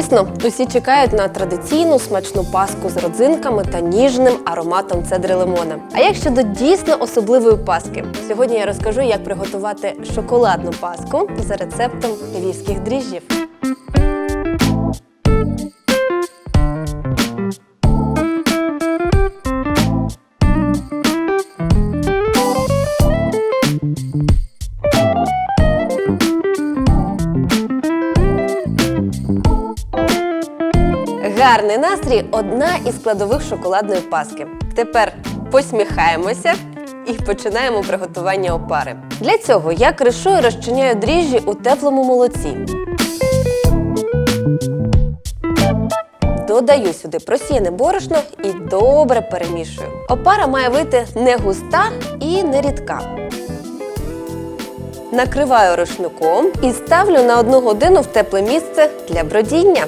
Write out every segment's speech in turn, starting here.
Звісно, усі чекають на традиційну смачну паску з родзинками та ніжним ароматом цедри лимона. А як щодо дійсно особливої паски? Сьогодні я розкажу, як приготувати шоколадну паску за рецептом львівських дріжджів. Гарний настрій одна із складових шоколадної паски. Тепер посміхаємося і починаємо приготування опари. Для цього я кришу і розчиняю дріжджі у теплому молоці. Додаю сюди просіяне борошно і добре перемішую. Опара має вийти не густа і не рідка. Накриваю рушником і ставлю на одну годину в тепле місце для бродіння.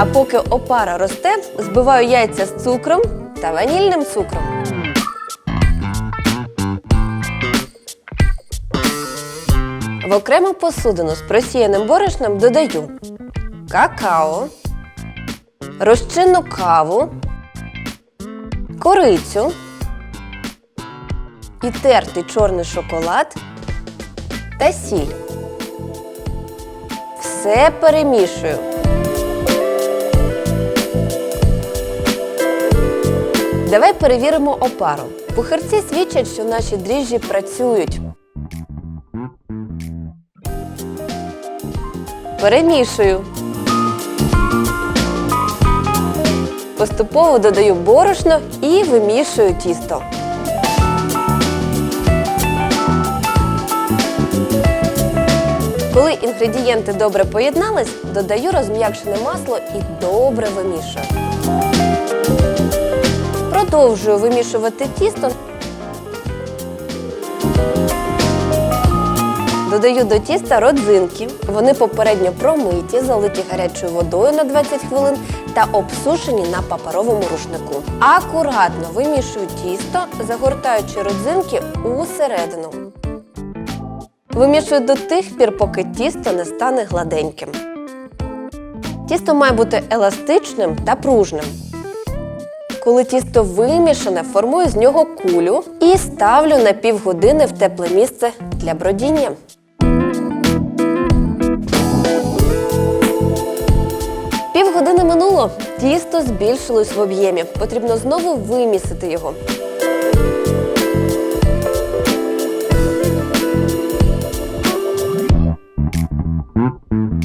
А поки опара росте, збиваю яйця з цукром та ванільним цукром. В окрему посудину з просіяним борошном додаю какао, розчинну каву, корицю і тертий чорний шоколад та сіль. Все перемішую. Давай перевіримо опару. Пухарці свідчать, що наші дріжджі працюють. Перемішую. Поступово додаю борошно і вимішую тісто. Коли інгредієнти добре поєднались, додаю розм'якшене масло і добре вимішую. Продовжую вимішувати тісто. Додаю до тіста родзинки. Вони попередньо промиті, залиті гарячою водою на 20 хвилин та обсушені на паперовому рушнику. Акуратно вимішую тісто, загортаючи родзинки усередину. Вимішую до тих пір, поки тісто не стане гладеньким. Тісто має бути еластичним та пружним. Коли тісто вимішане, формую з нього кулю і ставлю на півгодини в тепле місце для бродіння. Півгодини минуло, тісто збільшилось в об'ємі. Потрібно знову вимісити його.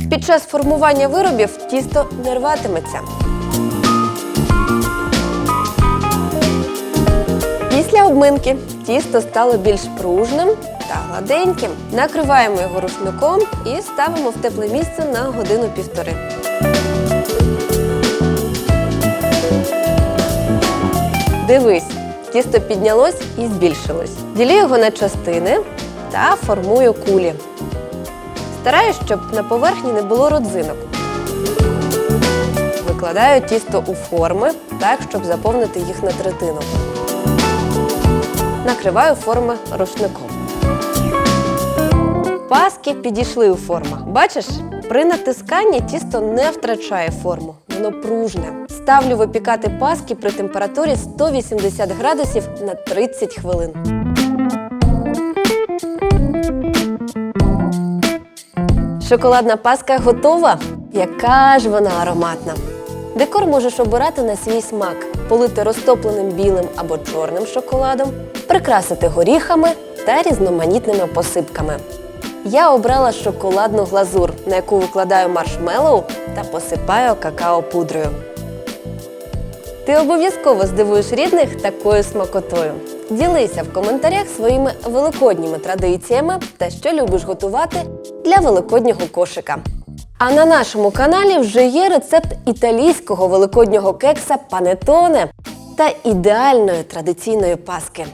Під час формування виробів тісто не рватиметься. Після обминки тісто стало більш пружним та гладеньким. Накриваємо його рушником і ставимо в тепле місце на годину-півтори. Дивись, тісто піднялось і збільшилось. Ділю його на частини та формую кулі. Стараюсь, щоб на поверхні не було родзинок. Викладаю тісто у форми так, щоб заповнити їх на третину. Накриваю форми рушником. Паски підійшли у формах. Бачиш, при натисканні тісто не втрачає форму, воно пружне. Ставлю випікати паски при температурі 180 градусів на 30 хвилин. Шоколадна паска готова. Яка ж вона ароматна! Декор можеш обирати на свій смак, полити розтопленим білим або чорним шоколадом, прикрасити горіхами та різноманітними посипками. Я обрала шоколадну глазур, на яку викладаю маршмеллоу та посипаю какао-пудрою. Ти обов'язково здивуєш рідних такою смакотою. Ділися в коментарях своїми великодніми традиціями та що любиш готувати для великоднього кошика. А на нашому каналі вже є рецепт італійського великоднього кекса панетоне та ідеальної традиційної паски.